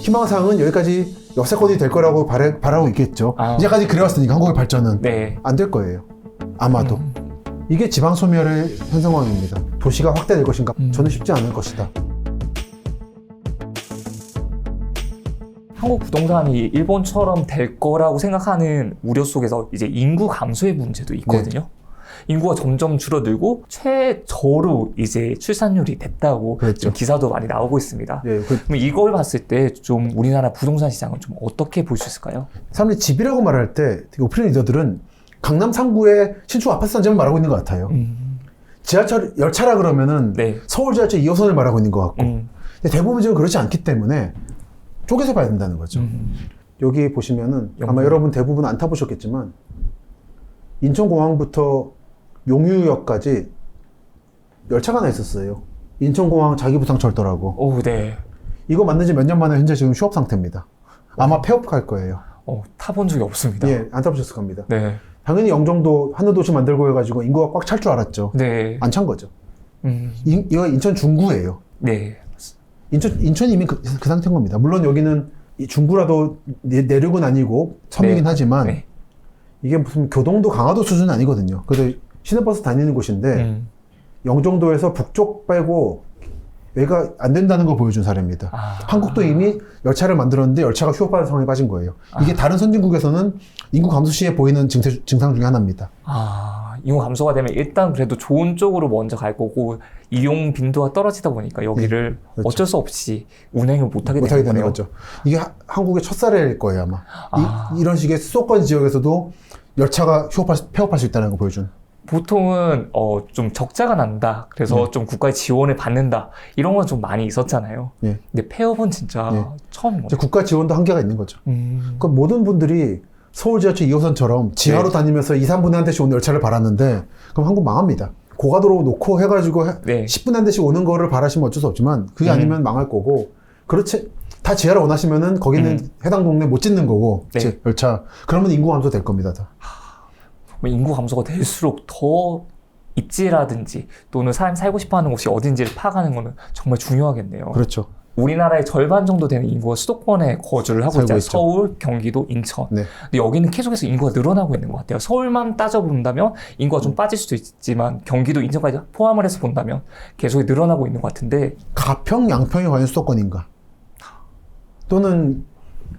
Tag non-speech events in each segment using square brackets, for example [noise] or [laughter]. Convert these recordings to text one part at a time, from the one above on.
희망사항은 여기까지 역사권이 될 거라고 바라, 바라고 있겠죠. 아. 이제까지 그래왔으니까 한국의 발전은 네. 안 될 거예요. 아마도. 음. 이게 지방 소멸의 현 상황입니다. 도시가 확대될 것인가? 음. 저는 쉽지 않을 것이다. 한국 부동산이 일본처럼 될 거라고 생각하는 우려 속에서 이제 인구 감소의 문제도 있거든요. 네. 인구가 점점 줄어들고 최저로 이제 출산율이 됐다고 그랬죠. 좀 기사도 많이 나오고 있습니다. 예, 그 그럼 이걸 봤을 때 좀 우리나라 부동산 시장을 좀 어떻게 볼 수 있을까요? 사람들이 집이라고 말할 때 오피니언 리더들은 강남 3구의 신축 아파트 단지만 말하고 있는 것 같아요. 음, 지하철 열차라 그러면은 네. 서울 지하철 2호선을 말하고 있는 것 같고 음, 근데 대부분 지금 그렇지 않기 때문에 쪼개서 봐야 된다는 거죠. 음, 여기 보시면은 아마. 여러분 대부분 안 타보셨겠지만 인천공항부터 용유역까지 열차가 하나 있었어요. 인천공항 자기부상철도라고. 오, 네. 이거 만든 지 몇 년 만에 현재 지금 휴업 상태입니다. 아마 폐업할 거예요. 어, 타본 적이 없습니다. 예, 안 타보셨을 겁니다. 네. 당연히 영종도 하늘도시 만들고 해가지고 인구가 꽉 찰 줄 알았죠. 네. 안 찬 거죠. 음, 인, 이거 인천 중구예요. 네. 인천, 인천이 이미 그, 그 상태인 겁니다. 물론 여기는 이 중구라도 내, 내륙은 아니고 섬이긴 네. 하지만 네. 이게 무슨 교동도 강화도 수준은 아니거든요. 그래도 시내버스 다니는 곳인데 음, 영종도에서 북쪽 빼고 여기가 안 된다는 걸 보여준 사례입니다. 아. 한국도 이미 열차를 만들었는데 열차가 휴업하는 상황에 빠진 거예요. 이게 다른 선진국에서는 인구 감소 시에 보이는 증세, 증상 중에 하나입니다. 아, 인구 감소가 되면 일단 그래도 좋은 쪽으로 먼저 갈 거고 이용 빈도가 떨어지다 보니까 여기를 그렇죠. 어쩔 수 없이 운행을 못하게 못하게 되는. 거죠. 이게 하- 한국의 첫 사례일 거예요 아마. 아. 이, 런 식의 수도권 지역에서도 열차가 휴업할, 수- 폐업할 수 있다는 걸 보여준. 보통은 어, 좀 적자가 난다. 그래서 네. 좀 국가의 지원을 받는다. 이런 건 좀 많이 있었잖아요. 예. 근데 폐업은 진짜 예. 처음인 거죠. 국가 지원도 한계가 있는 거죠. 음, 그 모든 분들이 서울 지하철 2호선처럼 지하로 네. 다니면서 2, 3분에 한 대씩 오는 열차를 바랐는데 그럼 한국 망합니다. 고가도로 놓고 해가지고 해- 네. 10분에 한 대씩 오는 거를 바라시면 어쩔 수 없지만 그게 음. 아니면 망할 거고 그렇지 다 지하를 원하시면은 거기는 음. 해당 동네 못 짓는 거고 네. 지- 열차 그러면 인구 감소 될 겁니다. 다. 뭐 인구 감소가 될수록 더 입지라든지 또는 사람이 살고 싶어하는 곳이 어딘지를 파악하는 거는 정말 중요하겠네요. 그렇죠. 우리나라의 절반 정도 되는 인구가 수도권에 거주를 하고 있잖아요. 있죠. 서울, 경기도, 인천. 네. 근데 여기는 계속해서 인구가 늘어나고 있는 것 같아요. 서울만 따져본다면 인구가 좀 빠질 수도 있지만 경기도, 인천까지 포함을 해서 본다면 계속 늘어나고 있는 것 같은데 가평, 양평이 과연 수도권인가? 또는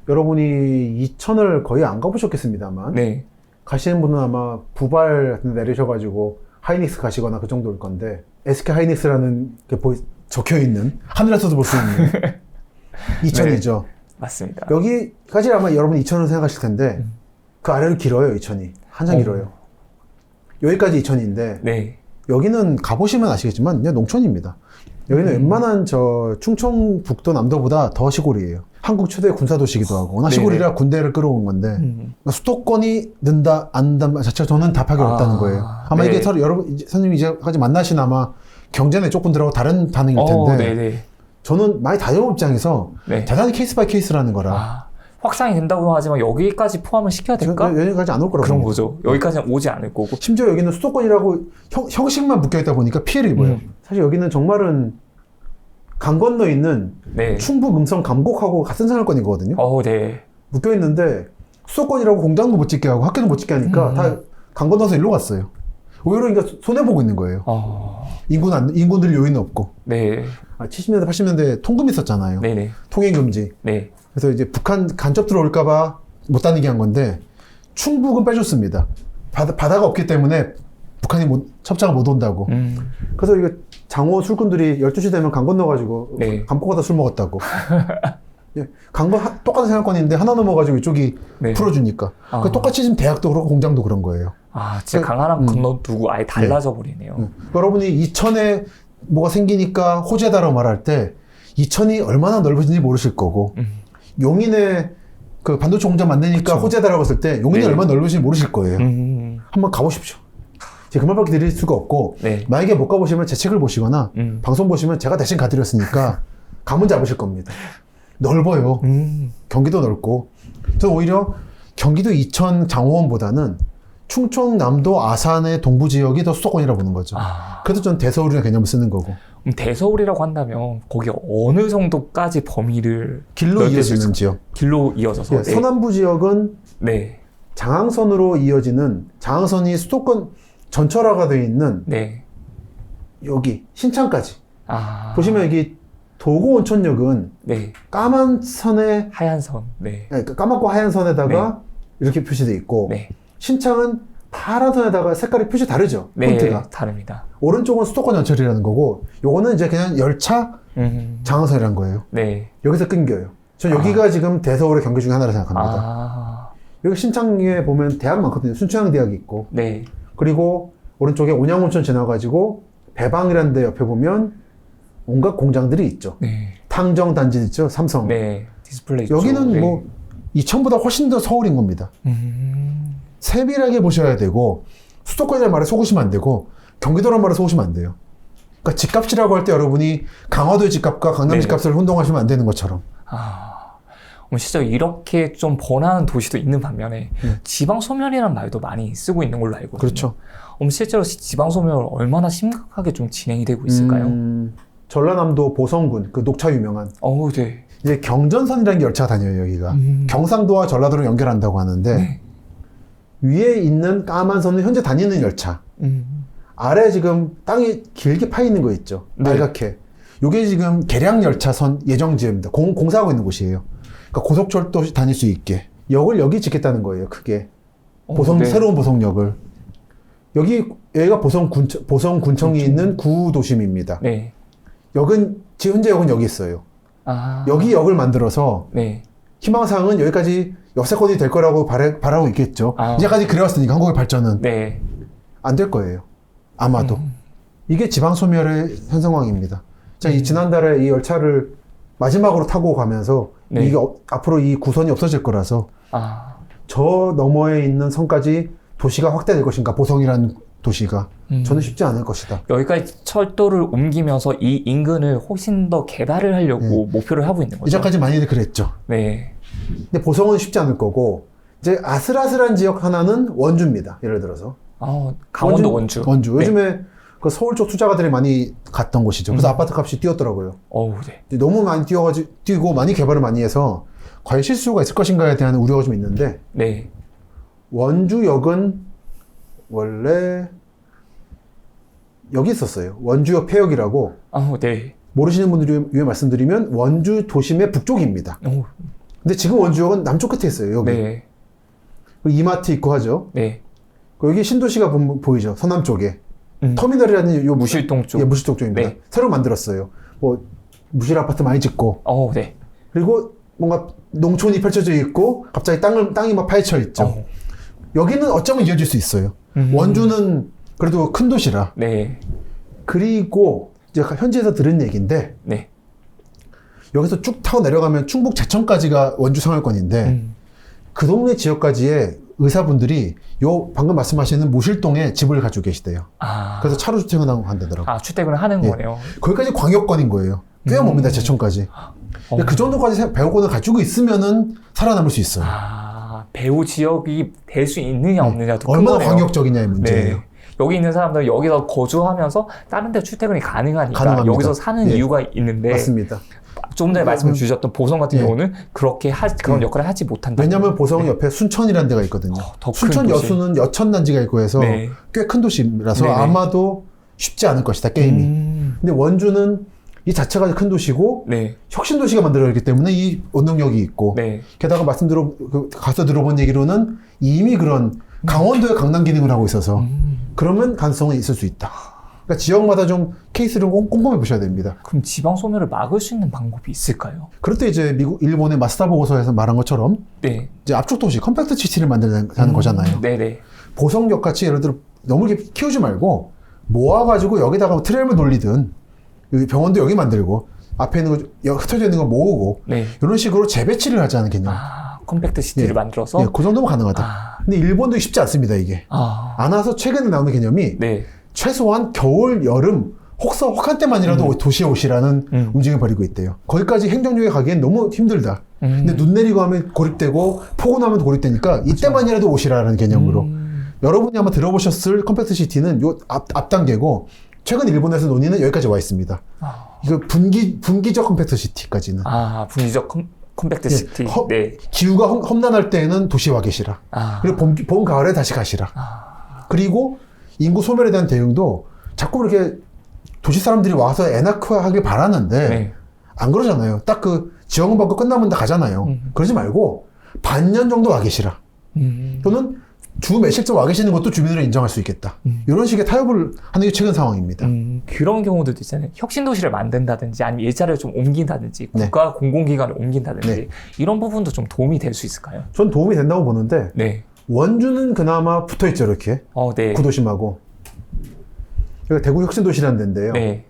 여러분이 이천을 거의 안 가보셨겠습니다만 네, 가시는 분은 아마 부발 같은 데 내리셔가지고 하이닉스 가시거나 그 정도일 건데 SK 하이닉스라는 게 보이, 적혀 있는 하늘에서도 볼 수 있는 [laughs] 이천이죠. 맞습니다. 여기까지 아마 여러분 이천을 생각하실 텐데 음. 그 아래로 길어요 이천이 한참 어. 길어요. 여기까지 이천인데 네, 여기는 가보시면 아시겠지만 그냥 농촌입니다. 여기는 음. 웬만한 저 충청북도 남도보다 더 시골이에요. 한국 최대 군사도시기도 하고 워낙 네네. 시골이라 군대를 끌어온 건데 음, 그러니까 수도권이 는다 안 는다 자체가 저는 답하기 아, 어렵다는 거예요. 아마 네. 이게 서로 여러분 이제 선생님 이제까지 만나신 아마 경제내 쪽 분들하고 다른 반응일 텐데 어, 네, 네, 저는 많이 다녀온 입장에서 네. 대단히 케이스 바이 케이스라는 거라 아, 확산이 된다고 하지만 여기까지 포함을 시켜야 될까? 여기까지 안 올 거라고 그런. 거죠. 여기까지는 오지 않을 거고. 심지어 여기는 수도권이라고 형, 형식만 묶여 있다 보니까 피해를 입어요. 음. 사실 여기는 정말은 강 건너 있는 네. 충북 음성 감곡하고 같은 생활권이거든요. 어, 네. 묶여 있는데 수도권이라고 공장도 못 짓게 하고 학교도 못 짓게 하니까 음. 다강 건너서 일로 갔어요. 오히려 그러니까 손해 보고 있는 거예요. 어, 인구는 안, 인구들 요인은 없고. 네. 아, 70년대 80년대 통금 있었잖아요. 네, 네. 통행 금지. 네. 그래서 이제 북한 간첩 들어올까봐 못 다니게 한 건데 충북은 빼줬습니다. 바다, 바다가 없기 때문에 북한이 못, 첩자가 못 온다고. 음, 그래서 이거 장호 술꾼들이 12시 되면 강 건너가지고 네. 감고 가다 술 먹었다고. [laughs] 예, 강거 하- 똑같은 생활권인데 하나 넘어가지고 이쪽이 네. 풀어주니까. 아. 그 똑같이 지금 대학도 그렇고 공장도 그런 거예요. 아, 진짜 그- 강 하나 음. 건너두고 아예 달라져 버리네요. 음. 여러분이 이천에 뭐가 생기니까 호재다라고 말할 때 이천이 얼마나 넓어진지 모르실 거고 음. 용인에 그 반도체 공장 만드니까 그쵸. 호재다라고 했을 때 용인이 네. 얼마나 넓어진지 모르실 거예요. 음, 한번 가보십시오. 제가 그 말밖에 드릴 수가 없고 네. 만약에 못 가보시면 제 책을 보시거나 음. 방송 보시면 제가 대신 가드렸으니까 [laughs] 감은 잡으실 겁니다. 넓어요. 음, 경기도 넓고. 저 오히려 경기도 이천 장호원보다는 충청 남도 아산의 동부 지역이 더 수도권이라 보는 거죠. 아, 그래서 전 대서울이라는 개념을 쓰는 거고. 그럼 대서울이라고 한다면 거기 어느 정도까지 범위를 길로 이어지는? 지역. 길로 이어져서 예, 서남부 지역은 네, 장항선으로 이어지는 장항선이 수도권 전철화가 되어 있는 네, 여기 신창까지. 아. 보시면 여기 도고 온천역은 네. 까만 선에 하얀 선, 네, 아니, 그 까맣고 하얀 선에다가 이렇게 표시되어 있고 네, 신창은 파란 선에다가 색깔이 표시 다르죠 네, 폰트가. 다릅니다. 오른쪽은 수도권 전철이라는 거고 요거는 이제 그냥 열차 음, 장항선이라는 거예요. 네, 여기서 끊겨요. 전 여기가 지금 대서울의 경계 중에 하나라 생각합니다. 아, 여기 신창에 보면 대학 많거든요. 순천향 대학이 있고. 네, 그리고 오른쪽에 온양온천 지나가지고 배방이라는 데 옆에 보면 온갖 공장들이 있죠. 네, 탕정 단지 있죠. 삼성. 네, 디스플레이 여기는 쪽, 네. 뭐 이천보다 훨씬 더 서울인 겁니다. 음, 세밀하게 보셔야 되고 수도권이라는 말에 속으시면 안 되고 경기도라는 말에 속으시면 안 돼요. 그러니까 집값이라고 할 때 여러분이 강화도의 집값과 강남 네. 집값을 혼동하시면 안 되는 것처럼. 아, 뭐 실제 이렇게 좀 번화한 도시도 있는 반면에 네. 지방 소멸이라는 말도 많이 쓰고 있는 걸로 알고. 그렇죠. 그럼 실제로 시- 지방 소멸 얼마나 심각하게 좀 진행이 되고 있을까요? 음, 전라남도 보성군 그 녹차 유명한 어우, 네. 이제 경전선이라는 게 열차가 다녀요 여기가. 음. 경상도와 전라도를 연결한다고 하는데 네. 위에 있는 까만 선은 현재 다니는 열차. 음. 아래 지금 땅이 길게 파 있는 거 있죠. 네. 빨갛게. 요게 지금 계량 열차선 예정 지역입니다. 공, 공사하고 있는 곳이에요. 그러니까 고속철도 다닐 수 있게. 역을 여기 짓겠다는 거예요. 크게. 어, 보성 네. 새로운 보성역을. 여기 여기가 보성 군 보성 군청이 있는 구도심입니다. 네. 역은 지금 현재 역은 여기 있어요. 아. 여기 역을 만들어서 네. 희망사항은 여기까지 역세권이 될 거라고 바라, 바라고 있겠죠. 아. 이제까지 그래왔으니까 한국의 발전은 네. 안 될 거예요. 아마도. 음. 이게 지방 소멸의 현 상황입니다. 자, 이 지난달에 이 열차를 마지막으로 타고 가면서 네. 이게 어- 앞으로 이 구선이 없어질 거라서 아. 저 너머에 있는 선까지 도시가 확대될 것인가 보성이라는 도시가 음. 저는 쉽지 않을 것이다. 여기까지 철도를 옮기면서 이 인근을 훨씬 더 개발을 하려고 목표를 하고 있는 거죠. 이제까지 많이들 그랬죠. 네. 근데 보성은 쉽지 않을 거고 이제 아슬아슬한 지역 하나는 원주입니다. 예를 들어서 아, 강원도 원주. 원주. 네. 요즘에 그 서울 쪽 투자가들이 많이 갔던 곳이죠. 그래서 음. 아파트 값이 뛰었더라고요. 어우, 네. 근데 너무 많이 뛰어가지고 뛰고 많이 개발을 많이 해서 과연 실수가 있을 것인가에 대한 우려가 좀 있는데 네. 원주역은 원래 여기 있었어요. 원주역 폐역이라고 아우, 네. 모르시는 분들을 위해 말씀드리면 원주 도심의 북쪽입니다. 오, 근데 지금 원주역은 남쪽 끝에 있어요. 여기 네. 그리고 이마트 있고 하죠. 네. 그리고 여기 신도시가 보- 보이죠. 서남 쪽에 음. 터미널이라는 요 무실동 쪽. 예, 무실동 쪽입니다. 네. 새로 만들었어요. 뭐 무실 아파트 많이 짓고 어우, 네. 그리고 뭔가 농촌이 펼쳐져 있고 갑자기 땅을 땅이 막 파헤쳐 있죠. 어. 여기는 어쩌면 이어질 수 있어요. 음. 원주는 그래도 큰 도시라. 네. 그리고 이제 현지에서 들은 얘기인데 네. 여기서 쭉 타고 내려가면 충북 제천까지가 원주 생활권인데 음. 그 동네 지역까지의 의사분들이 요 방금 말씀하시는 모실동에 집을 가지고 계시대요. 아. 그래서 차로 주택을 한다더라고. 요 아, 출퇴근을 하는 예. 거네요. 거기까지 광역권인 거예요. 꽤 음. 멉니다 제천까지. 근데 어. 그 정도까지 세- 배우권을 가지고 있으면은 살아남을 수 있어요. 아, 배우 지역이 될 수 있느냐 없느냐도 큰 네. 얼마나 거네요. 광역적이냐의 문제예요. 네. 여기 있는 사람들은 여기서 거주하면서 다른 데 출퇴근이 가능하니까 가능합니다. 여기서 사는 예. 이유가 있는데 맞습니다. 조금 전에 말씀 주셨던 보성 같은 예. 경우는 그렇게 하, 그런 예. 역할을 하지 못한다. 왜냐하면 보성 옆에 순천이라는 데가 있거든요. 어, 순천. 여수는 여천 단지가 있고 해서 네. 꽤큰 도시라서 네네. 아마도 쉽지 않을 것이다 게임이. 음, 근데 원주는 이 자체가 큰 도시고 네, 혁신 도시가 만들어졌기 때문에 이 원동력이 있고 네. 게다가 말씀 들어 그 가서 들어본 얘기로는 이미 그런 강원도의 강남 기능을 하고 있어서 음, 그러면 가능성은 있을 수 있다. 그러니까 지역마다 좀 케이스를 꼼- 꼼꼼히 보셔야 됩니다. 그럼 지방 소멸을 막을 수 있는 방법이 있을까요? 그럴 때 이제 미국 일본의 마스다 보고서에서 말한 것처럼 네. 이제 압축 도시 컴팩트 시티를 만들자는 음, 거잖아요. 네네. 보성역 같이 예를 들어 너무 키우지 말고 모아가지고 여기다가 트램을 돌리든 여기 병원도 여기 만들고 앞에 있는 거 여- 흩어져 있는 거 모으고 네. 이런 식으로 재배치를 하자는 개념. 아, 컴팩트 시티를 예. 만들어서. 예, 그 정도면 가능하다. 아, 근데 일본도 쉽지 않습니다 이게. 아, 안 와서 최근에 나오는 개념이 네. 최소한 겨울, 여름, 혹서 혹한 때만이라도 도시에 오시라는 음. 움직임을 벌이고 있대요. 거기까지 행정력에 가기엔 너무 힘들다. 음. 근데 눈 내리고 하면 고립되고 폭우 나면 고립되니까 이때만이라도 오시라는 개념으로 음, 여러분이 아마 들어보셨을 컴팩트 시티는 요 앞, 앞 단계고 최근 일본에서 논의는 여기까지 와 있습니다. 아, 이거 분기 분기적 컴팩트 시티까지는 아 분리적 컴, 컴팩트 예, 시티. 허- 네. 기후가 험- 험난할 때에는 도시와 계시라. 아, 그리고 봄, 봄 가을에 다시 가시라. 아, 그리고 인구 소멸에 대한 대응도 자꾸 이렇게 도시 사람들이 와서 애낙하길 바라는데 네. 안 그러잖아요. 딱 그 지원금 받고 끝나면 다 가잖아요. 음. 그러지 말고 반년 정도 와 계시라. 음, 또는 주 몇십째 와 계시는 것도 주민으로 인정할 수 있겠다. 음. 이런 식의 타협을 하는 게 최근 상황입니다. 음, 그런 경우도 있잖아요. 혁신 도시를 만든다든지 아니면 일자리를 좀 옮긴다든지 네. 국가 공공기관을 옮긴다든지 네. 이런 부분도 좀 도움이 될 수 있을까요? 전 도움이 된다고 보는데 네. 원주는 그나마 붙어 있죠 이렇게 어, 네. 구도심하고 여기가 대구 혁신도시라는 데인데요. 네.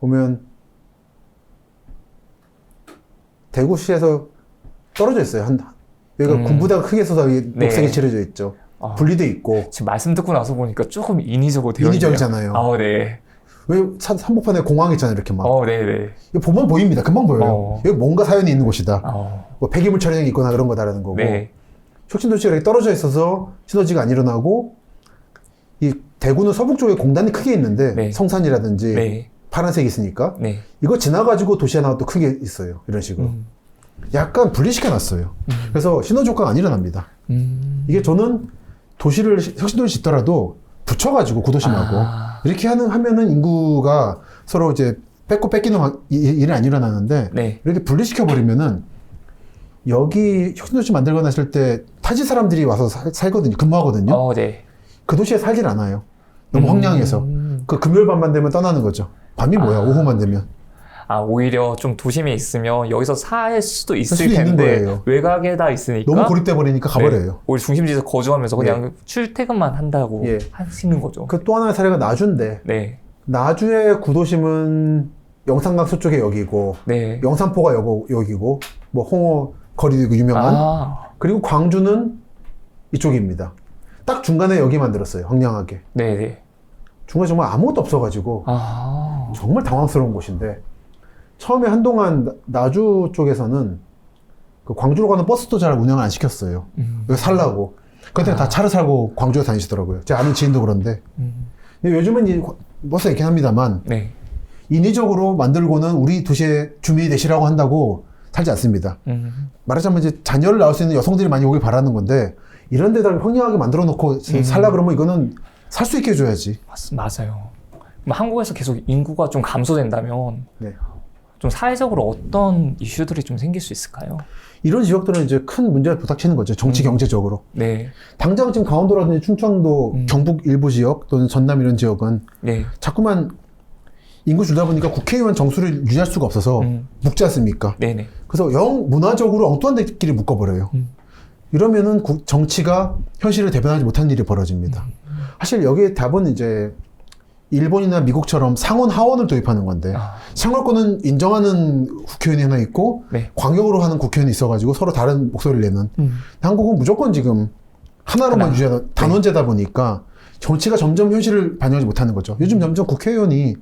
보면 대구시에서 떨어져 있어요. 한 여기가 음. 군부대가 크게 있어서 이 네. 녹색이 칠해져 있죠. 아, 분리돼 있고 지금 말씀 듣고 나서 보니까 조금 인위적으로 되어 인위적이잖아요. 아, 네. 왜 산- 한복판에 공항 있잖아요. 이렇게 막 어, 네, 네. 이거 보면 보입니다. 금방 보여요. 어. 여기 뭔가 사연이 있는 곳이다. 어, 뭐 폐기물 처리장이 있거나 그런 거다라는 거고 네. 혁신 도시가 이렇게 떨어져 있어서 시너지가 안 일어나고 이 대구는 서북 쪽에 공단이 크게 있는데 네. 성산이라든지 네. 파란색이 있으니까 네. 이거 지나가지고 도시 하나가 또 크게 있어요. 이런 식으로. 음. 약간 분리시켜 놨어요. 그래서 시너지 효과가 안 일어납니다. 음. 이게 저는 도시를 시- 혁신도시 짓더라도 붙여가지고 구도심하고 아. 이렇게 하는 하면은 인구가 서로 이제 뺏고 뺏기는 일이 안 일어나는데 네. 이렇게 분리시켜 버리면은 여기 혁신도시 만들거나 했을 때 타지 사람들이 와서 살, 살거든요. 근무하거든요. 어, 네. 그 도시에 살질 않아요. 너무 음. 황량해서 그 금요일 밤만 되면 떠나는 거죠. 밤이 뭐야? 아. 오후만 되면. 아, 오히려 좀 도심에 있으면 여기서 살 수도 있을 수도 텐데 거예요. 외곽에 다 있으니까 너무 고립돼 버리니까 가버려요. 네. 오히려 중심지에서 거주하면서 그냥 출퇴근만 한다고 예. 하시는 거죠. 그 또 하나의 사례가 나주인데 네. 나주의 구도심은 영산강 서쪽에 여기고 네. 영산포가 여고, 여기고 뭐 홍어 거리도 있고 유명한 아, 그리고 광주는 이쪽입니다. 딱 중간에 여기 만들었어요. 황량하게. 네, 네. 중간에 정말 아무것도 없어가지고 아, 정말 당황스러운 곳인데 처음에 한동안 나- 나주 쪽에서는 그 광주로 가는 버스도 잘 운영을 안 시켰어요. 음, 여기 살라고. 그때 다 차를 살고 광주에 다니시더라고요. 제 아는 지인도 그런데. 음, 근데 요즘은 이 버스가 있긴 합니다만 네. 인위적으로 만들고는 우리 도시의 주민이 되시라고 한다고 살지 않습니다. 음, 말하자면 이제 자녀를 낳을 수 있는 여성들이 많이 오길 바라는 건데 이런 데다 황량하게 만들어 놓고 음. 살라 그러면 이거는 살 수 있게 해줘야지. 맞, 맞아요. 한국에서 계속 인구가 좀 감소된다면 네. 좀 사회적으로 어떤 이슈들이 좀 생길 수 있을까요? 이런 지역들은 이제 큰 문제가 부닥치는 거죠. 정치 음. 경제적으로. 네. 당장 지금 강원도라든지 충청도, 음. 경북 일부 지역 또는 전남 이런 지역은 네. 자꾸만 인구 줄다 보니까 국회의원 정수를 유지할 수가 없어서 음, 묶지 않습니까? 네네. 그래서 영 문화적으로 엉뚱한 데끼리 묶어버려요. 음. 이러면은 국- 정치가 현실을 대변하지 못한 일이 벌어집니다. 음. 사실 여기에 답은 이제 일본이나 미국처럼 상원 하원을 도입하는 건데 아, 생활권은 인정하는 국회의원이 하나 있고 네. 광역으로 하는 국회의원이 있어가지고 서로 다른 목소리를 내는 음, 한국은 무조건 지금 하나로만 하나. 유지하는 단원제다 보니까 정치가 점점 현실을 반영하지 못하는 거죠. 요즘 점점 국회의원이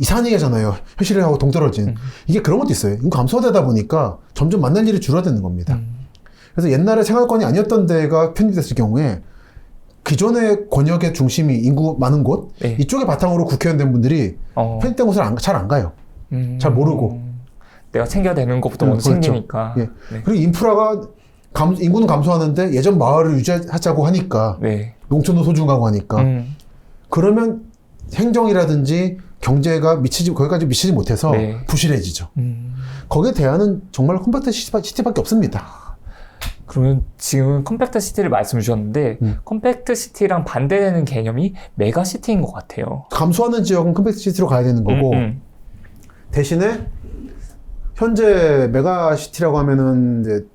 이상한 얘기 하잖아요. 현실하고 동떨어진. 음. 이게 그런 것도 있어요. 인구 감소되다 보니까 점점 만날 일이 줄어드는 겁니다. 음, 그래서 옛날에 생활권이 아니었던 데가 편입됐을 경우에 기존의 권역의 중심이 인구 많은 곳 네. 이쪽에 바탕으로 국회의원 된 분들이 어, 편입된 곳을 잘 안 가요. 음, 잘 모르고. 내가 챙겨야 되는 것부터 음, 먼저 그렇죠. 챙기니까. 예. 네. 그리고 인프라가 감, 인구는 감소하는데 예전 마을을 유지하자고 하니까 네. 농촌도 소중하고 하니까 음, 그러면 행정이라든지 경제가 미치지 거기까지 미치지 못해서 네. 부실해지죠. 음. 거기에 대안은 정말 컴팩트 시티밖에 없습니다. 그러면 지금 컴팩트 시티를 말씀 주셨는데 음. 컴팩트 시티랑 반대되는 개념이 메가 시티인 것 같아요. 감소하는 지역은 컴팩트 시티로 가야 되는 거고 음, 음. 대신에 현재 메가 시티라고 하면은 이제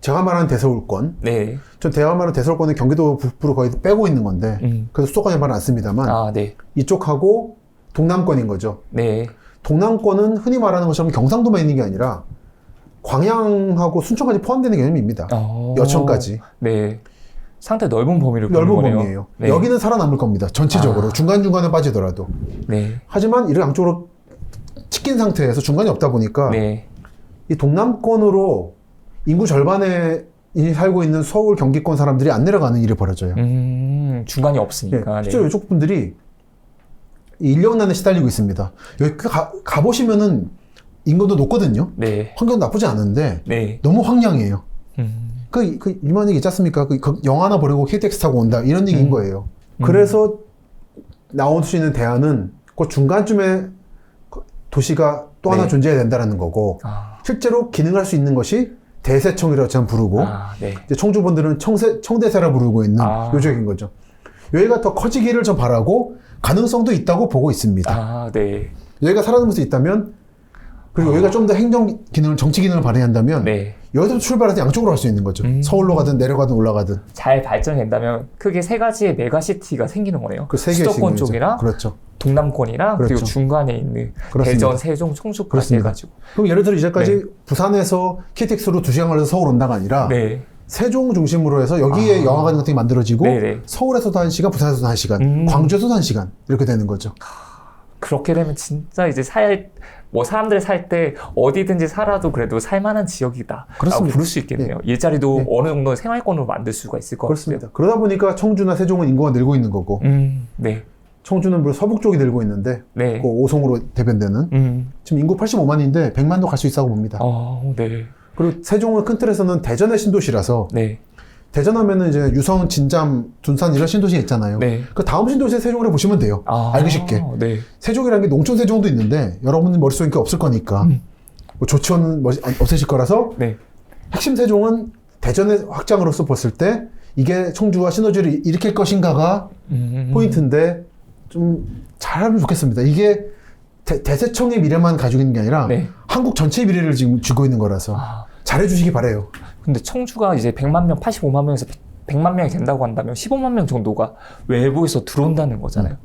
제가 말하는 대서울권, 네. 전 제가 말하는 대서울권은 경기도 북부로 거의 빼고 있는 건데 음. 그래서 수도권에 말은 않습니다만 아, 네. 이쪽하고 동남권인 거죠. 네. 동남권은 흔히 말하는 것처럼 경상도만 있는 게 아니라 광양하고 순천까지 포함되는 개념입니다. 어, 여천까지 네. 상당히 넓은 범위를 넓은. 범위예요. 네. 여기는 살아남을 겁니다. 전체적으로 아. 중간 중간에 빠지더라도. 네. 하지만 이를 양쪽으로 치킨 상태에서 중간이 없다 보니까 네. 이 동남권으로 인구 절반의 이 살고 있는 서울 경기권 사람들이 안 내려가는 일이 벌어져요. 음, 중간이 예, 없으니까. 실제로 이쪽 분들이 이 인력난에 시달리고 있습니다. 여기 가, 가보시면은 인건도 높거든요. 네. 환경 나쁘지 않은데 네. 너무 황량해요. 음, 그, 그 유명한 얘기 있지 않습니까? 그, 그 영화 하나 보내고 KTX 타고 온다 이런 얘기인 음. 거예요. 음. 그래서 나올 수 있는 대안은 그 중간쯤에 그 도시가 또 하나 네. 존재해야 된다라는 거고 아, 실제로 기능할 수 있는 것이 대세청이라고 저는 부르고 아, 네. 이제 청주분들은 청세, 청대세라 부르고 있는 아. 요적인 거죠. 여기가 더 커지기를 좀 바라고 가능성도 있다고 보고 있습니다. 아, 네. 여기가 살아남을 수 있다면 그리고 여기가 좀 더 행정 기능을 정치 기능을 발휘한다면 네. 여기서 출발해서 양쪽으로 갈 수 있는 거죠. 음. 서울로 가든 내려가든 올라가든 잘 발전된다면 크게 세 가지의 메가시티가 생기는 거네요. 그세 개의 수도권. 쪽이랑 그렇죠. 동남권이랑 그리고 그렇죠. 중간에 있는 그렇습니다. 대전, 세종, 청주까지 그렇습니다. 해가지고. 그럼 예를 들어 이제까지 부산에서 KTX로 두 시간 걸려서 서울 온다가 아니라 네. 세종 중심으로 해서 여기에 아. 영화관 같은 게 만들어지고 네네. 서울에서도 한 시간, 부산에서도 한 시간, 음. 광주에서도 한 시간 이렇게 되는 거죠. 그렇게 되면 진짜 이제 살, 뭐 사람들 살 때 어디든지 살아도 그래도 살만한 지역이다. 라고. 부를 수 있겠네요. 일자리도 네. 어느 정도 생활권으로 만들 수가 있을 것 그렇습니다. 그러다 보니까 청주나 세종은 인구가 늘고 있는 거고. 음, 네. 청주는 물론 서북 쪽이 늘고 있는데 네. 그 오송으로 대변되는 음, 지금 인구 85만인데 100만도 갈 수 있다고 봅니다. 어, 네. 그리고 세종은 큰 틀에서는 대전의 신도시라서 네. 대전하면은 이제 유성, 진잠, 둔산 이런 신도시 있잖아요. 네. 그 다음 신도시 세종을 보시면 돼요. 아, 알기 쉽게. 네. 세종이라는 게 농촌 세종도 있는데 여러분 머릿속에 없을 거니까 음. 뭐 조치원 뭐 없으실 거라서 네. 핵심 세종은 대전의 확장으로서 봤을 때 이게 청주와 시너지를 일으킬 것인가가 음, 포인트인데 좀 잘하면 좋겠습니다. 이게 대, 대세청의 미래만 가지고 있는 게 아니라 네. 한국 전체의 미래를 지금 쥐고 있는 거라서 아, 잘해주시기 바래요. 근데 청주가 이제 100만 명, 85만 명에서 100만 명이 된다고 한다면 15만 명 정도가 외부에서 들어온다는 거잖아요.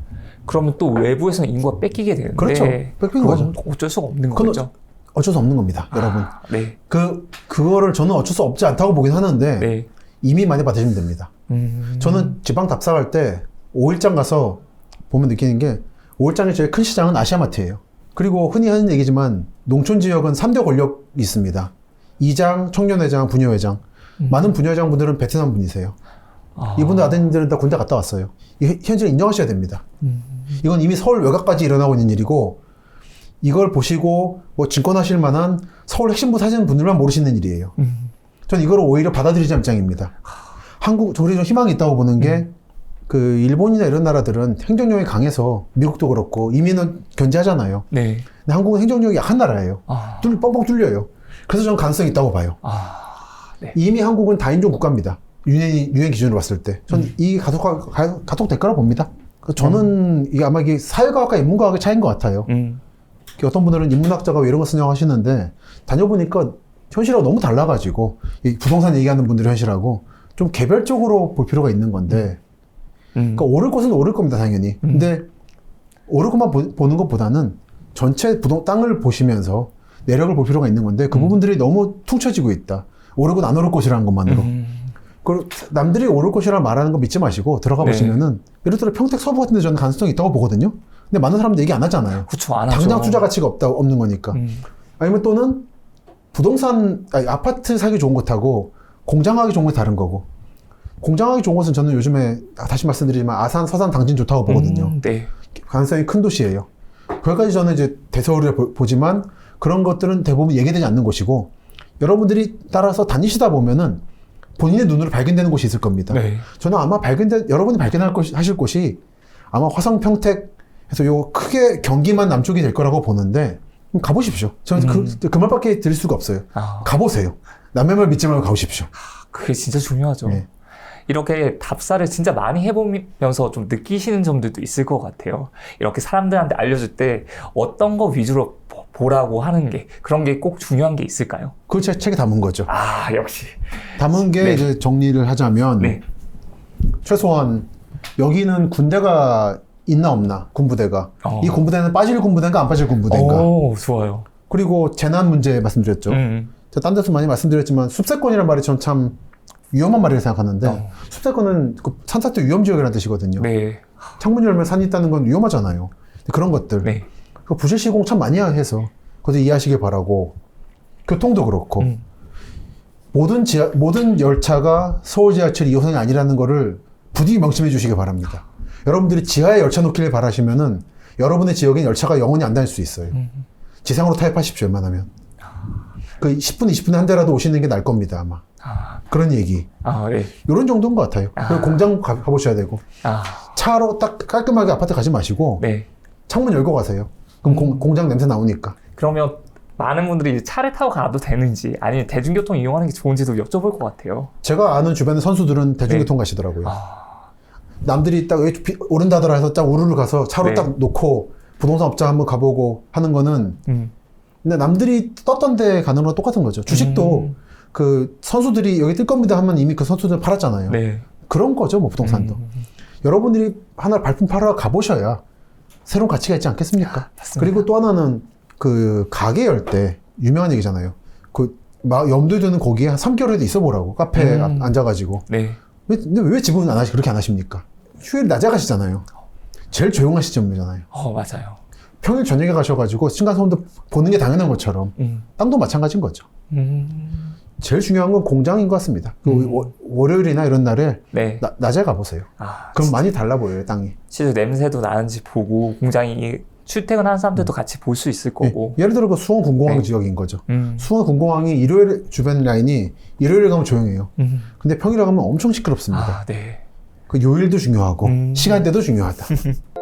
그러면 또 외부에서는 인구가 뺏기게 되는데 그렇죠. 뺏기는 그건 어쩔 수가 없는 거죠. 어쩔 수 없는 겁니다, 여러분. 아, 네. 그 그거를 저는 어쩔 수 없지 않다고 보긴 하는데 네. 이미 많이 받으시면 됩니다. 음, 저는 지방 답사할 때 5일장 가서 보면 느끼는 게 5일장의 제일 큰 시장은 아시아마트예요. 그리고 흔히 하는 얘기지만 농촌 지역은 3대 권력이 있습니다. 이장, 청년회장, 부녀회장. 음. 많은 부녀회장 분들은 베트남 분이세요. 아, 이분들 아드님들은 다 군대 갔다 왔어요. 이 현실을 인정하셔야 됩니다. 음, 이건 이미 서울 외곽까지 일어나고 있는 일이고 이걸 보시고 뭐 증권하실 만한 서울 핵심부 사시는 분들만 모르시는 일이에요. 음, 전 이걸 오히려 받아들이자 입장입니다. 한국, 저리 좀 희망이 있다고 보는 게, 그, 일본이나 이런 나라들은 행정력이 강해서, 미국도 그렇고, 이민은 견제하잖아요. 네. 근데 한국은 행정력이 약한 나라예요. 아, 뚫, 뻥뻥 뚫려요. 그래서 저는 가능성이 있다고 봐요. 아, 네. 이미 한국은 다인종 국가입니다. 유엔, 유엔 기준으로 봤을 때. 전 음. 이 가속, 가속될 거라 봅니다. 그 저는 이게 아마 이게 사회과학과 인문과학의 차이인 것 같아요. 음, 어떤 분들은 인문학자가 왜 이런 거 쓰냐고 하시는데 다녀보니까 현실하고 너무 달라가지고 이 부동산 얘기하는 분들의 현실하고 좀 개별적으로 볼 필요가 있는 건데 음, 그러니까 오를 것은 오를 겁니다 당연히 음. 근데 오를 것만 보, 는 것보다는 전체 부동 땅을 보시면서 내력을 볼 필요가 있는 건데 그 음. 부분들이 너무 퉁쳐지고 있다. 오르고 안 오를 것이라는 것만으로. 음, 그리고 남들이 오를 것이라 말하는 거 믿지 마시고 들어가 네. 보시면은 예를 들어 평택 서부 같은 데 저는 가능성이 있다고 보거든요. 근데 많은 사람들 얘기 안 하잖아요. 그쵸, 안. 당장 투자 가치가 없다 없는 거니까. 음, 아니면 또는 부동산 아니, 아파트 사기 좋은 것하고 공장하기 좋은 건 다른 거고. 공장하기 좋은 것은 저는 요즘에 다시 말씀드리지만 아산 서산 당진 좋다고 보거든요. 음, 네. 가능성이 큰 도시예요. 거기까지 저는 이제 대서울을 보- 보지만 그런 것들은 대부분 얘기되지 않는 곳이고 여러분들이 따라서 다니시다 보면은 본인의 눈으로 발견되는 곳이 있을 겁니다 네. 저는 아마 발견된 여러분이 발견할 것 하실 곳이 아마 화성 평택에서 요 크게 경기만 남쪽이 될 거라고 보는데 가보십시오. 저는 음. 그, 그 말밖에 드릴 수가 없어요. 아, 가보세요. 남의 말 믿지 말고 가보십시오. 그게 진짜 중요하죠. 네. 이렇게 답사를 진짜 많이 해보면서 좀 느끼시는 점들도 있을 것 같아요. 이렇게 사람들한테 알려줄 때 어떤 거 위주로 보- 보라고 하는 게 그런 게 꼭 중요한 게 있을까요? 그걸 제 책에 담은 거죠. 아 역시 담은 게 네. 이제 정리를 하자면 네. 최소한 여기는 군대가 있나 없나 군부대가 어. 이 군부대는 빠질 군부대인가 안 빠질 군부대인가 오 좋아요. 그리고 재난 문제 말씀드렸죠. 음. 제가 딴 데서 많이 말씀드렸지만 숲세권이라는 말이 저는 참 위험한 말이라고 생각하는데 어. 숲세권은 그 산사태 위험 지역이라는 뜻이거든요. 네. 창문 열면 산이 있다는 건 위험하잖아요. 그런 것들. 네. 그 부실 시공 참 많이 해서 그것도 이해하시길 바라고 교통도 그렇고 음. 모든 지하, 모든 열차가 서울 지하철 2호선이 아니라는 거를 부디 명심해 주시기 바랍니다. 여러분들이 지하에 열차 놓기를 바라시면은 여러분의 지역엔 열차가 영원히 안 다닐 수 있어요. 음. 지상으로 타협하십시오, 웬만하면. 그 10분, 20분에 한 대라도 오시는 게 나을 겁니다, 아마. 아, 그런 얘기. 아, 네. 이런 정도인 것 같아요. 아. 그리고 공장 가, 가보셔야 되고. 아, 차로 딱 깔끔하게 아파트 가지 마시고 네. 창문 열고 가세요. 그럼 공, 공장 냄새 나오니까. 그러면 많은 분들이 차를 타고 가도 되는지 아니면 대중교통 이용하는 게 좋은지도 여쭤볼 것 같아요. 제가 아는 주변의 선수들은 대중교통 가시더라고요. 네. 아, 남들이 딱 여기 비- 오른다더라 해서 딱 우르르 가서 차로 네. 딱 놓고 부동산 업자 한번 가보고 하는 거는 음. 근데 남들이 떴던 데 가는 거랑 똑같은 거죠. 주식도 음. 그 선수들이 여기 뜰 겁니다 하면 이미 그 선수들 팔았잖아요. 네. 그런 거죠, 뭐 부동산도. 음. 여러분들이 하나 발품 팔아 가보셔야 새로운 가치가 있지 않겠습니까? 맞습니다. 그리고 또 하나는 그 가게 열 때 유명한 얘기잖아요. 그막 염두에 두는 거기에 한 3개월에도 있어 보라고 카페에 음. 앉아가지고 네. 왜, 근데 왜 지분은 안 하시 그렇게 안 하십니까? 휴일 낮에 가시잖아요. 제일 조용한 시점이잖아요. 어, 맞아요. 평일 저녁에 가셔가지고 층간소음도 보는 게 당연한 것처럼 음. 땅도 마찬가지인 거죠. 음. 제일 중요한 건 공장인 것 같습니다. 그 음. 월- 월요일이나 이런 날에 네. 나- 낮에 가보세요. 아, 그럼 많이 달라 보여요, 땅이. 실제 냄새도 나는지 보고 공장이 출퇴근하는 사람들도 같이 볼 수 있을 거고. 예, 예를 들어 그 수원 군공항 네. 지역인 거죠. 음. 수원 군공항이 일요일 주변 라인이 일요일에 가면 조용해요. 음. 근데 평일에 가면 엄청 시끄럽습니다. 아, 네. 그 요일도 중요하고 음. 시간대도 중요하다. [laughs]